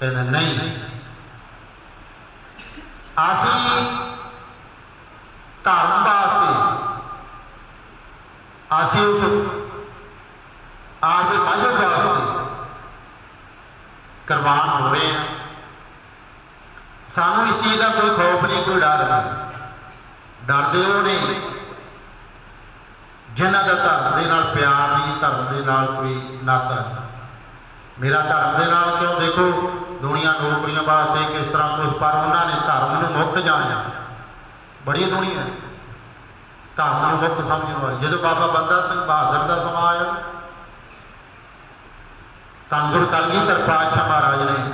ਕਹਿੰਦਾ ਨਹੀਂ। ਅਸੀਂ ਧਰਮ ਵਾਸਤੇ ਅਸੀਂ ਉਸ ਆਪਦੇ ਮਜ਼ਹਬ ਵਾਸਤੇ ਕੁਰਬਾਨ ਹੋ ਰਹੇ ਹਾਂ। ਸਾਨੂੰ ਇਸ ਚੀਜ਼ ਦਾ ਕੋਈ ਖੌਫ ਨਹੀਂ, ਕੋਈ ਡਰ ਨਹੀਂ। ਡਰਦੇ ਉਹ ਨਹੀਂ ਜਿਨ੍ਹਾਂ ਦਾ ਧਰਮ ਦੇ ਨਾਲ ਪਿਆਰ ਨਹੀਂ, ਧਰਮ ਦੇ ਨਾਲ ਕੋਈ ਨਾਤਾ ਨਹੀਂ। ਮੇਰਾ ਧਰਮ ਦੇ ਨਾਲ ਕਿਉਂ ਦੇਖੋ? ਦੁਨੀਆ ਨੌਕਰੀਆਂ ਵਾਸਤੇ ਕਿਸ ਤਰ੍ਹਾਂ ਕੁਝ ਪਰ ਉਹਨਾਂ ਨੇ ਧਰਮ ਨੂੰ ਮੁੱਖ ਜਾਣਿਆ। ਬੜੀ ਦੁਨੀਆ ਧਰਮ ਨੂੰ ਮੁੱਖ ਸਮਝਣ ਵਾਲੀ। ਜਦੋਂ ਬਾਬਾ ਬੰਦਾ ਸਿੰਘ ਬਹਾਦਰ ਦਾ ਸਮਾਂ ਆਇਆ, ਤਾਂ ਗੁਰੂ ਕਲਗੀਧਰ ਪਾਤਸ਼ਾਹ ਮਹਾਰਾਜ ਨੇ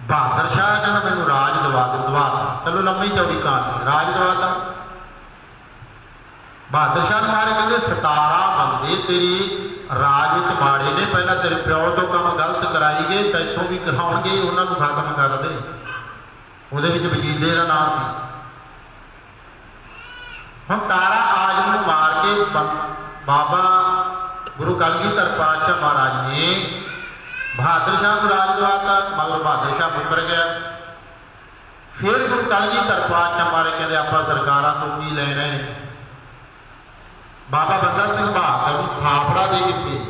ਬਹਾਦਰ ਸ਼ਾਹ ਕਹਿੰਦਾ ਮੈਨੂੰ ਰਾਜ ਦਵਾ ਦੇ ਦਵਾ ਦਿੱਤਾ। ਚਲੋ ਲੰਮੀ ਚੌੜੀ ਕਹਾਣੀ ਰਾਜ ਦਵਾਤਾ ਬਹਾਦਰ ਸ਼ਾਹ ਮਹਾਰਾਜ ਕਹਿੰਦੇ 17 ਬੰਦੇ ਤੇਰੀ ਰਾਜ ਵਿੱਚ ਮਾੜੇ ਨੇ, ਪਹਿਲਾਂ ਤੇਰੇ ਪਿਓ ਤੋਂ ਕੰਮ ਗਲਤ ਕਰਾਈ ਗਏ ਤੈਥੋਂ ਵੀ ਕਰਾਉਣਗੇ, ਉਹਨਾਂ ਨੂੰ ਖਤਮ ਕਰ ਦੇ। ਉਹਦੇ ਵਿੱਚ ਵਜੀਦੇ ਦਾ ਨਾਮ ਸੀ। ਹੁਣ ਤਾਰਾ ਆਜਮ ਨੂੰ ਮਾਰ ਕੇ ਬਾਬਾ ਗੁਰੂ ਕਲਗੀਧਰ ਪਾਤਸ਼ਾਹ ਮਹਾਰਾਜ ਨੇ ਬਹਾਦਰ ਸ਼ਾਹ ਨੂੰ ਰਾਜ ਦਵਾਤਾ, ਮਗਰ ਬਹਾਦਰ ਸ਼ਾਹ ਮੁਕਰ ਗਿਆ। ਫਿਰ ਗੁਰੂ ਕਲਗੀਧਰ ਪਾਤਸ਼ਾਹ ਮਹਾਰਾਜ ਕਹਿੰਦੇ, ਆਪਾਂ ਸਰਕਾਰਾਂ ਤੋਂ ਕੀ ਲੈਣਾ ਹੈ? ਬਾਬਾ ਬੰਦਾ ਸਿੰਘ ਦੇ ਕੇ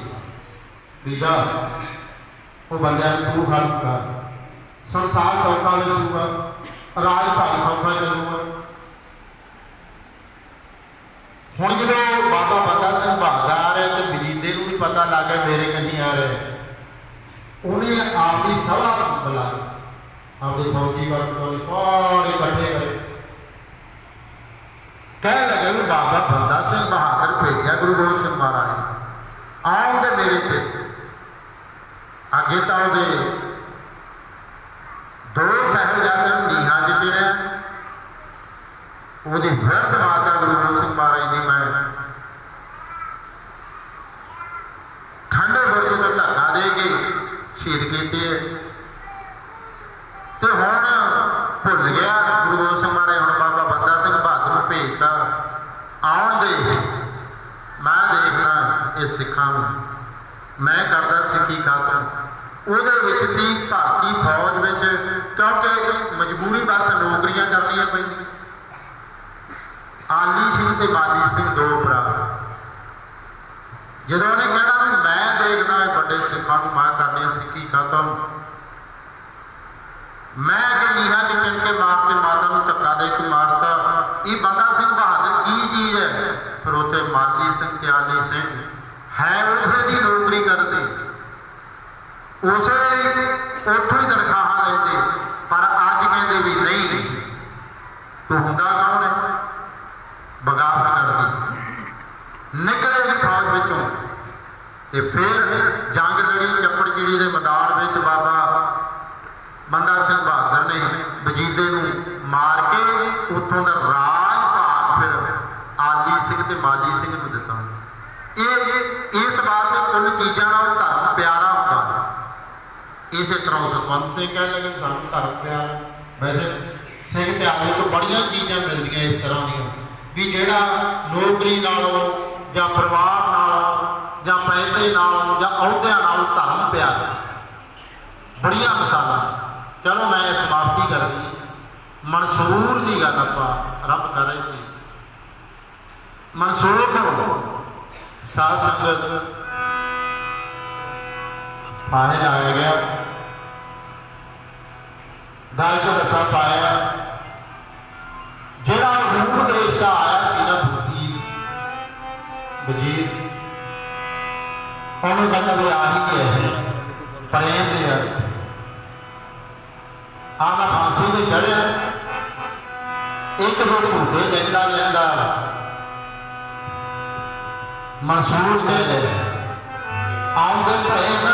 ਵੀ ਜਾ, ਉਹ ਬੰਦਿਆਂ ਨੂੰ ਤੂੰ ਹੱਲ ਕਰ ਸੰਸਾਰ ਸੌਖਾ ਮਿਲੂਗਾ ਰਾਜ ਭਾਈ ਸੌਖਾ ਚੱਲੂਗਾ ਹੁਣ ਜਦੋਂ ਬਾਬਾ ਬੰਦਾ ਸਿੰਘ ਬਹਾਦਰ ਆ ਰਿਹਾ ਤੇ ਵਜੀਦੇ ਨੂੰ ਵੀ ਪਤਾ ਲੱਗ ਗਿਆ ਮੇਰੇ ਕੰਨੀ ਆ ਰਿਹਾ। ਉਹਨੇ ਆਪਦੀ ਸਭਾ ਬੁਲਾਈ। ਆਪਦੇ ਫੌਜੀ ਵਰਗ ਤੋਂ ਸਾਰੇ ਇਕੱਠੇ ਕਰੇ ਕਹਿ ਲੱਗੇ ਵੀ ਬਾਬਾ ਬੰਦਾ ਸਿੰਘ ਬਹਾਦਰ ਭੇਜਿਆ ਗੁਰੂ ਗੋਬਿੰਦ ਸਿੰਘ ਮਹਾਰਾਜ ਨੇ ਆਉਣ ਦੇ ਮੇਰੇ ਤੇ। ਅੱਗੇ ਤਾਂ ਉਹਦੇ ਦੋ ਸਾਹਿਬਜ਼ਾਦੇ ਨੂੰ ਨੀਹਾਂ ਚ ਚਿਣਿਆ। ਉਹਦੀ ਵਿਰਧ ਮਾਤਾ ਗੁਰੂ ਗੋਬਿੰਦ ਸਿੰਘ ਮਹਾਰਾਜ ਦੀ ਮੈਂ ਠੰਡੇ ਬੁਰਜ ਤੋਂ ਧਰਨਾ ਦੇ ਕੇ ਸ਼ਹੀਦ ਕੀਤੇ ਹੈ ਤੇ ਹੁਣ ਭੁੱਲ ਗਿਆ ਗੁਰੂ ਗੋਬਿੰਦ ਸਿੰਘ ਮਹਾਰਾਜ, ਹੁਣ ਬਾਬਾ ਬੰਦਾ ਸਿੰਘ ਬਹਾਦਰ ਨੂੰ ਭੇਜਤਾ। ਆਉਣ ਦੇ ਇਹ ਸਿੱਖਾਂ ਨੂੰ ਮੈਂ ਕਰਦਾ ਸਿੱਖੀ ਖਾਤਰ ਉਹਦੇ ਵਿੱਚ ਸੀ ਭਾਰਤੀ ਫੌਜ ਵਿੱਚ, ਕਿਉਂਕਿ ਮਜਬੂਰੀ ਬਸ ਨੌਕਰੀਆਂ ਕਰਨੀਆਂ ਪੈਂਦੀਆਂ। ਆਲੀ ਸਿੰਘ ਤੇ ਮਾਲੀ ਸਿੰਘ ਦੋ ਭਰਾ। ਜਦੋਂ ਉਹਨੇ ਕਹਿਣਾ ਵੀ ਮੈਂ ਦੇਖਦਾ ਇਹ ਵੱਡੇ ਸਿੱਖਾਂ ਨੂੰ, ਮੈਂ ਕਰਨੀ ਹੈ ਸਿੱਖੀ ਖਤਮ। ਮੈਂ ਕਿ ਨੀਹਾਂ ਚ ਚਿਣ ਮਾਰ ਕੇ ਮਾਤਾ ਨੂੰ ਧੱਕਾ ਦੇ ਕੇ ਮਾਰਤਾ। ਇਹ ਬੰਦਾ ਸਿੰਘ ਬਹਾਦਰ ਕੀ ਚੀਜ਼ ਹੈ? ਫਿਰ ਉੱਥੇ ਮਾਲੀ ਸਿੰਘ ਤੇ ਆਲੀ ਸਿੰਘ। ਹੈ ਉਥੇ ਦੀ ਨੌਕਰੀ ਕਰਦੇ। ਉਸੇ ਉੱਥੋਂ ਹੀ ਤਨਖਾਹਾਂ ਲੈਂਦੇ। ਪਰ ਅੱਜ ਕਹਿੰਦੇ ਵੀ ਨਹੀਂ, ਤੂੰ ਹੁੰਦਾ ਕੌਣ ਹੈ? ਬਗਾਵਤ ਕਰਦੀ। ਨਿਕਲੇ ਵੀ ਫੌਜ ਵਿੱਚੋਂ। ਤੇ ਫਿਰ ਜੰਗ ਲੜੀ, ਚੱਪੜ ਚਿੜੀ ਦੇ ਮੈਦਾਨ ਵਿੱਚ ਬਾਬਾ ਬੰਦਾ ਸਿੰਘ ਬਹਾਦਰ ਨੇ ਵਜੀਦੇ ਨੂੰ ਮਾਰ ਕੇ ਉੱਥੋਂ ਦਾ ਰਾਜ ਭਾਗ ਫਿਰ ਆਲੀ ਸਿੰਘ ਤੇ ਮਾਲੀ ਸਿੰਘ ਨੂੰ ਦਿੱਤਾ। ਇਹ ਇਸ ਬਾਤ ਤੇ ਕੁੱਲ ਚੀਜ਼ਾਂ ਨਾਲ ਧਰਮ ਪਿਆਰਾ ਹੁੰਦਾ। ਇਸੇ ਤਰ੍ਹਾਂ ਸੁਖਵੰਤ ਸਿੰਘ ਕਹਿਣ ਲੱਗੇ, ਸਾਨੂੰ ਧਰਮ ਪਿਆਰ ਵੈਸੇ ਸਿੰਘ ਤੇ ਆਲੇ ਤੋਂ ਬੜੀਆਂ ਚੀਜ਼ਾਂ ਮਿਲਦੀਆਂ ਇਸ ਤਰ੍ਹਾਂ ਦੀਆਂ, ਵੀ ਜਿਹੜਾ ਨੌਕਰੀ ਨਾਲੋਂ ਜਾਂ ਪਰਿਵਾਰ ਨਾਲੋਂ ਜਾਂ ਪੈਸੇ ਨਾਲੋਂ ਜਾਂ ਅਹੁਦਿਆਂ ਨਾਲੋਂ ਧਰਮ ਪਿਆਰ ਬੜੀਆਂ ਮਿਸਾਲਾਂ। ਚਲੋ ਮੈਂ ਸਮਾਪਤੀ ਕਰਦੀ ਮਨਸੂਰ ਦੀ ਗੱਲ ਆਪਾਂ ਆਰੰਭ ਕਰ ਰਹੇ ਸੀ। ਮਨਸੂਰ ਨੂੰ ਸਾਧ ਸੰਗਤ ਪਾਇਆ ਜਾਇਆ ਗਿਆ। ਗਾਇ ਕੋ ਦਸਾ ਪਾਇਆ ਜਿਹੜਾ ਰੂਪ ਦੇਸ਼ ਦਾ ਆਇਆ ਸੀ ਨਾ ਬੁੱਧੀ ਵਜੀਰ ਉਹਨੂੰ ਕਹਿੰਦਾ ਵੀ ਆਹੀ ਹੈ, ਪ੍ਰੇਮ ਦੇ ਅਰਥ। ਆ ਮੈਂ ਫਾਂਸੀ ਤੇ ਚੜਿਆ ਇੱਕ ਦੋ ਘੂਟੇ ਲੈਂਦਾ ਲੈਂਦਾ ਮਨਸੂਰ ਦੇ ਆਉਂਦੇ ਪ੍ਰੇਮ